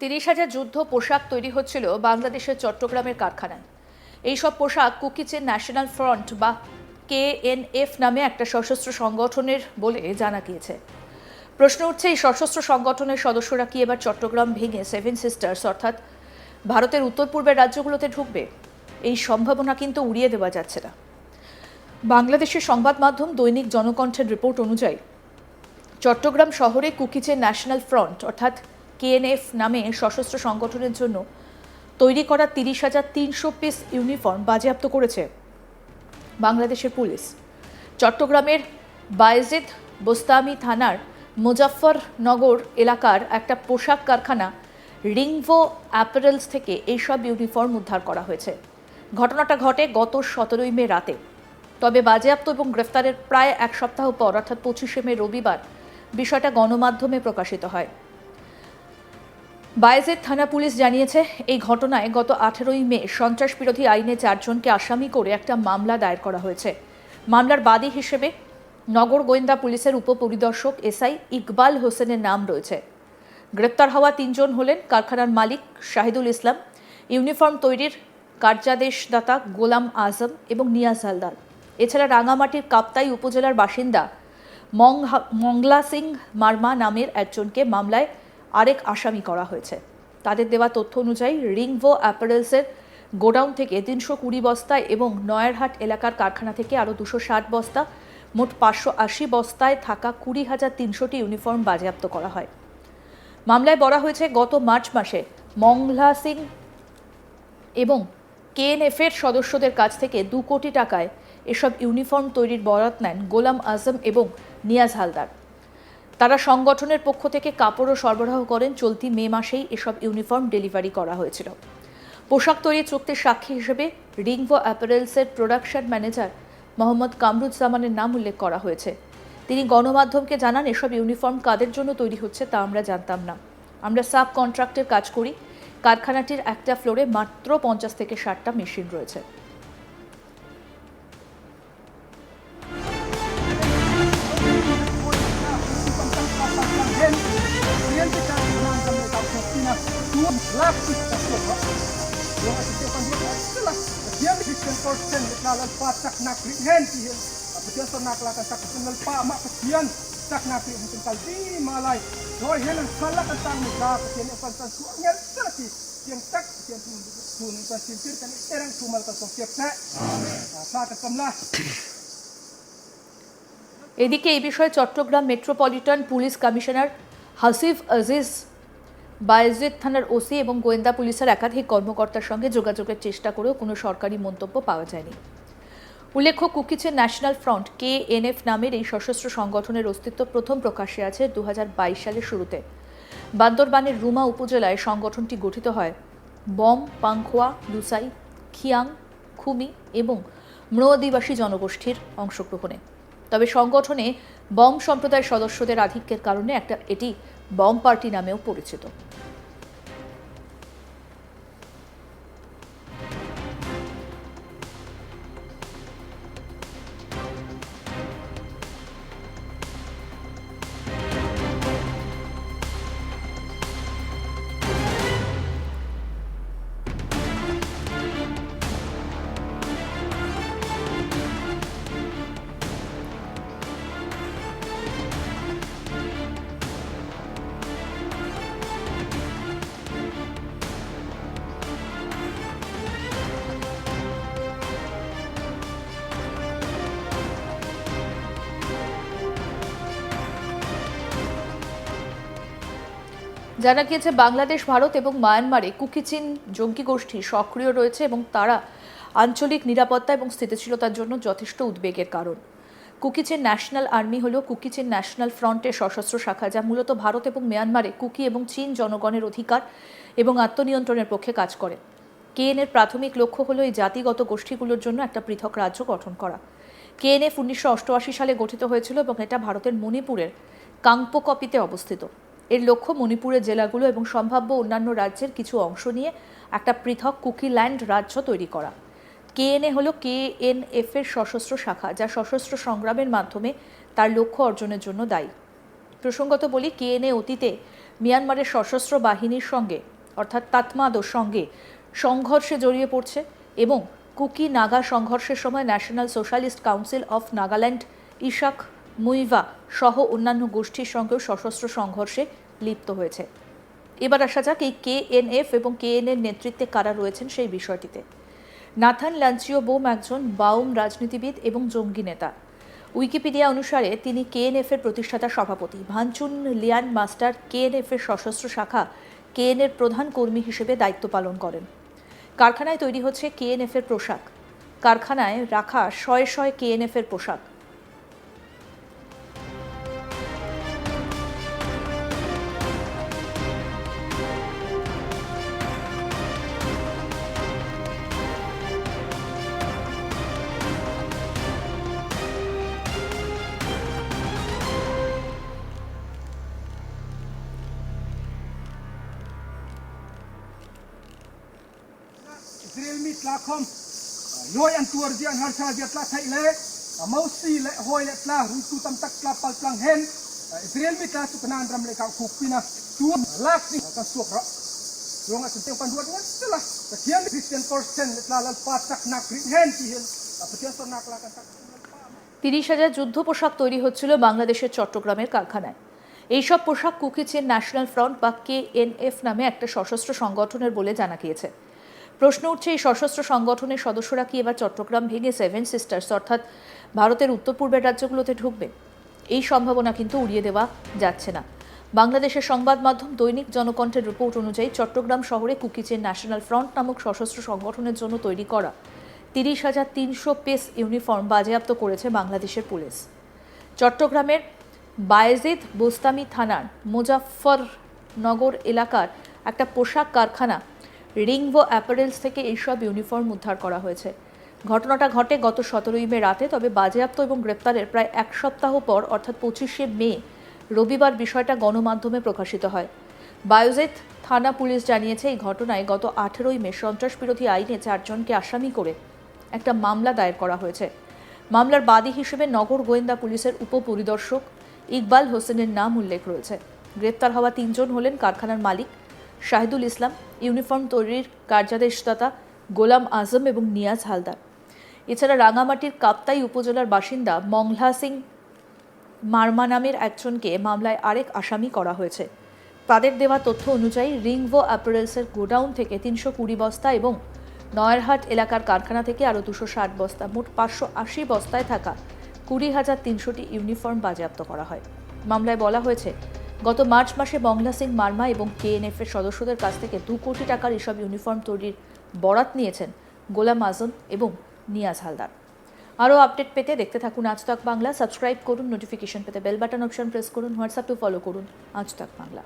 তিরিশ হাজার যুদ্ধ পোশাক তৈরি হচ্ছিল বাংলাদেশের চট্টগ্রামের কারখানায়। এইসব পোশাক কুকিচের ন্যাশনাল ফ্রন্ট বা কেএনএফ নামে একটা সশস্ত্র সংগঠনের বলে জানা গিয়েছে। প্রশ্ন উঠছে, এই সশস্ত্র সংগঠনের সদস্যরা কি এবার চট্টগ্রাম ভেঙে সেভেন সিস্টার্স অর্থাৎ ভারতের উত্তর পূর্বের রাজ্যগুলোতে ঢুকবে? এই সম্ভাবনা কিন্তু উড়িয়ে দেওয়া যাচ্ছে না। বাংলাদেশের সংবাদ মাধ্যম দৈনিক জনকণ্ঠের রিপোর্ট অনুযায়ী, চট্টগ্রাম শহরে কুকিচের ন্যাশনাল ফ্রন্ট অর্থাৎ কেএনএফ নামে সশস্ত্র সংগঠনের জন্য তৈরি করা তিরিশ হাজার তিনশো পিস ইউনিফর্ম বাজেয়াপ্ত করেছে বাংলাদেশের পুলিশ। চট্টগ্রামের বায়েজিদ বোস্তামি থানার মুজাফফরনগর এলাকার একটা পোশাক কারখানা রিংভো অ্যাপারেলস থেকে এইসব ইউনিফর্ম উদ্ধার করা হয়েছে। ঘটনাটা ঘটে গত সতেরোই মে রাতে। তবে বাজেয়াপ্ত এবং গ্রেফতারের প্রায় এক সপ্তাহ পর, অর্থাৎ পঁচিশে মে রবিবার, বিষয়টা গণমাধ্যমে প্রকাশিত হয়। বায়েজেদ থানা পুলিশ জানিয়েছে, এই ঘটনায় গত আঠেরোই মে সন্ত্রাস বিরোধী আইনে চারজনকে আসামি করে একটা মামলা দায়ের করা হয়েছে। মামলার বাদী হিসেবে নগর গোয়েন্দা পুলিশের উপপরিদর্শক এসআই ইকবাল হোসেনের নাম রয়েছে। গ্রেপ্তার হওয়া তিনজন হলেন কারখানার মালিক শাহিদুল ইসলাম, ইউনিফর্ম তৈরির কার্যাদেশদাতা গোলাম আজম এবং নিয়াজ হালদার। এছাড়া রাঙামাটির কাপ্তাই উপজেলার বাসিন্দা মংলা সিং মার্মা নামের একজনকে মামলায় আরেক আসামি করা হয়েছে। তাদের দেওয়া তথ্য অনুযায়ী রিংভো অ্যাপারেলসের গোডাউন থেকে তিনশো কুড়ি বস্তায় এবং নয়ারহাট এলাকার কারখানা থেকে আরও দুশো ষাট বস্তা, মোট পাঁচশো আশি বস্তায় থাকা কুড়ি হাজার তিনশোটি ইউনিফর্ম বাজেয়াপ্ত করা হয়। মামলায় বলা হয়েছে, গত মার্চ মাসে মংলা সিং এবং কেএনএফের সদস্যদের কাছ থেকে দু কোটি টাকায় এসব ইউনিফর্ম তৈরির বরাত নেন গোলাম আজম এবং নিয়াজ হালদার। তারা সংগঠনের পক্ষ থেকে কাপড়ও সরবরাহ করেন। চলতি মে মাসেই এসব ইউনিফর্ম ডেলিভারি করা হয়েছিল। পোশাক তৈরি চুক্তির সাক্ষী হিসেবে রিংভো অ্যাপারেলসের প্রোডাকশন ম্যানেজার মোহাম্মদ কামরুজ্জামানের নাম উল্লেখ করা হয়েছে। তিনি গণমাধ্যমকে জানান, এসব ইউনিফর্ম কাদের জন্য তৈরি হচ্ছে তা আমরা জানতাম না। আমরা সাব কন্ট্রাক্টের কাজ করি। কারখানাটির একটা ফ্লোরে মাত্র পঞ্চাশ থেকে ষাটটা মেশিন রয়েছে। Tak napi ang tingkal di malay. Hoy hen ang salak ang tang nila kasi ang pantan su ang tati. Yang tak yang tun pa sintir kan erang tumal ka sokep sa. Sa ka kamla. এদিকে এই বিষয়ে Chattogram metropolitan police commissioner Hasif Aziz Bayezid থানার OC এবং গোয়েন্দা পুলিশের একাধিক কর্মকর্তার সঙ্গে যোগাযোগের চেষ্টা করেও কোনো সরকারি মন্তব্য পাওয়া যায়নি। উল্লেখ্য, কুকিচের ন্যাশনাল ফ্রন্ট কে এনএফ নামের এই সশস্ত্র সংগঠনের অস্তিত্ব প্রথম প্রকাশ্যে আছে দু হাজার বাইশ সালের শুরুতে। বান্দরবানের রুমা উপজেলায় সংগঠনটি গঠিত হয়। বম, পাংখোয়া, লুসাই, খিয়াং, খুমি এবং ম্রো আদিবাসী জনগোষ্ঠীর অংশগ্রহণে। তবে সংগঠনে বম সম্প্রদায়ের সদস্যদের আধিক্যের কারণে একটা এটি বম পার্টি নামেও পরিচিত। জানা গিয়েছে, বাংলাদেশ, ভারত এবং মায়ানমারে কুকিচিন জঙ্গি গোষ্ঠী সক্রিয় রয়েছে এবং তারা আঞ্চলিক নিরাপত্তা এবং স্থিতিশীলতার জন্য যথেষ্ট উদ্বেগের কারণ। কুকিচেন ন্যাশনাল আর্মি হল কুকিচেন ন্যাশনাল ফ্রন্টের সশস্ত্র শাখা, যা মূলত ভারত এবং মিয়ানমারে কুকি এবং চীন জনগণের অধিকার এবং আত্মনিয়ন্ত্রণের পক্ষে কাজ করে। কেএনের প্রাথমিক লক্ষ্য হল এই জাতিগত গোষ্ঠীগুলোর জন্য একটা পৃথক রাজ্য গঠন করা। কেএনএফ উনিশশো অষ্টআশি সালে গঠিত হয়েছিল এবং এটা ভারতের মণিপুরের কাংপোকপিতে অবস্থিত। এর লক্ষ্য মণিপুরের জেলাগুলো এবং সম্ভাব্য অন্যান্য রাজ্যের কিছু অংশ নিয়ে একটা পৃথক কুকিল্যান্ড রাজ্য তৈরি করা। কেএনএ হলো কেএনএফ এর সশস্ত্র শাখা, যা সশস্ত্র সংগ্রামের মাধ্যমে তার লক্ষ্য অর্জনের জন্য দায়ী। প্রসঙ্গত বলি, কেএনএ অতীতে মিয়ানমারের সশস্ত্র বাহিনীর সঙ্গে, অর্থাৎ তাতমাদোর সঙ্গে সংঘর্ষে জড়িয়ে পড়ছে এবং কুকি নাগা সংঘর্ষের সময় National Socialist Council of Nagaland Isak Muivah সহ অন্যান্য গোষ্ঠীর সঙ্গেও সশস্ত্র সংঘর্ষে লিপ্ত হয়েছে। এবার আসা যাক এই কেএনএফ এবং কেএনএর নেতৃত্বে কারা রয়েছেন সেই বিষয়টিতে। নাথান লাঞ্চিও বোম একজন বাউম রাজনীতিবিদ এবং জঙ্গি নেতা। উইকিপিডিয়া অনুসারে তিনি কেএনএফ এর প্রতিষ্ঠাতা সভাপতি। ভানচুন লিয়ান মাস্টার কেএনএফ এর সশস্ত্র শাখা কেএন এর প্রধান কর্মী হিসেবে দায়িত্ব পালন করেন। কারখানায় তৈরি হচ্ছে কেএনএফ এর পোশাক। কারখানায় রাখা শয়ে শয়ে কেএনএফ এর পোশাক। La khom yoi an tur ji an har sa ji tla thai le mau si le hoi le tla ru tu tam tak tla pal plang hen Israel mit la su kana andram le ka khuk pina tu lak ni ka su ro yung at teng pan duat ngas tla ka kian Christian person le tla lal pa tak nak ri hen ti hen apetian so nak la kan tak তিরিশ হাজার যুদ্ধ পোশাক তৈরি হচ্ছিল বাংলাদেশের চট্টগ্রামের কারখানায় এইসব পোশাক কুকিচের ন্যাশনাল ফ্রন্ট বা কেএনএফ নামে একটা সশস্ত্র সংগঠনের বলে জানা গিয়েছে প্রশ্ন উঠছে, এই সশস্ত্র সংগঠনের সদস্যরা কি এবার চট্টগ্রাম ভেঙে সেভেন সিস্টার্স অর্থাৎ ভারতের উত্তর পূর্বের রাজ্যগুলোতে ঢুকবে? এই সম্ভাবনা কিন্তু উড়িয়ে দেওয়া যাচ্ছে না। বাংলাদেশের সংবাদ মাধ্যম দৈনিক জনকণ্ঠের রিপোর্ট অনুযায়ী চট্টগ্রাম শহরে কুকিচের ন্যাশনাল ফ্রন্ট নামক সশস্ত্র সংগঠনের জন্য তৈরি করা তিরিশ হাজার তিনশো পেস ইউনিফর্ম বাজেয়াপ্ত করেছে বাংলাদেশের পুলিশ। চট্টগ্রামের বায়েজিদ বোস্তামি থানার মুজাফফরনগর এলাকার একটা পোশাক কারখানা রিংভো অ্যাপারেলস থেকে এইসব ইউনিফর্ম উদ্ধার করা হয়েছে। ঘটনাটা ঘটে গত সতেরোই মে রাতে, তবে বাজেয়াপ্ত এবং গ্রেপ্তারের প্রায় এক সপ্তাহ পর, অর্থাৎ পঁচিশে মে, রবিবার বিষয়টা গণমাধ্যমে প্রকাশিত হয়। বায়োজেত থানা পুলিশ জানিয়েছে, এই ঘটনায় গত আঠেরোই মে সন্ত্রাস বিরোধী আইনে চারজনকে আসামি করে একটা মামলা দায়ের করা হয়েছে। মামলার বাদী হিসেবে নগর গোয়েন্দা পুলিশের উপপরিদর্শক ইকবাল হোসেনের নাম উল্লেখ রয়েছে। গ্রেপ্তার হওয়া তিনজন হলেন কারখানার মালিক শাহিদুল ইসলাম, ইউনিফর্ম তৈরির কার্যাদেশদাতা গোলাম আজম এবং নিয়াজ হালদার। এছাড়া রাঙামাটির কাপ্তাই উপজেলার বাসিন্দা মংলা সিং মার্মা নামের একজনকে মামলায় আরেক আসামি করা হয়েছে। তাদের দেওয়া তথ্য অনুযায়ী রিংভো অ্যাপারেলসের গোডাউন থেকে তিনশো কুড়ি বস্তা এবং নয়ারহাট এলাকার কারখানা থেকে আরও দুশো ষাট বস্তা, মোট পাঁচশো আশি বস্তায় থাকা কুড়ি হাজার তিনশোটি ইউনিফর্ম বাজেয়াপ্ত করা হয়। মামলায় বলা হয়েছে গত মার্চ মাসে বংলা সিং মার্মা এবং কেএনএফের সদস্যদের কাছ থেকে দু কোটি টাকার এসব ইউনিফর্ম তৈরির বরাত নিয়েছেন গোলাম আজম এবং নিয়াজ হালদার। আরও আপডেট পেতে দেখতে থাকুন আজ তক বাংলা। সাবস্ক্রাইব করুন, নোটিফিকেশন পেতে বেল বাটন অপশন প্রেস করুন, হোয়াটসঅ্যাপ ফলো করুন আজ তক বাংলা।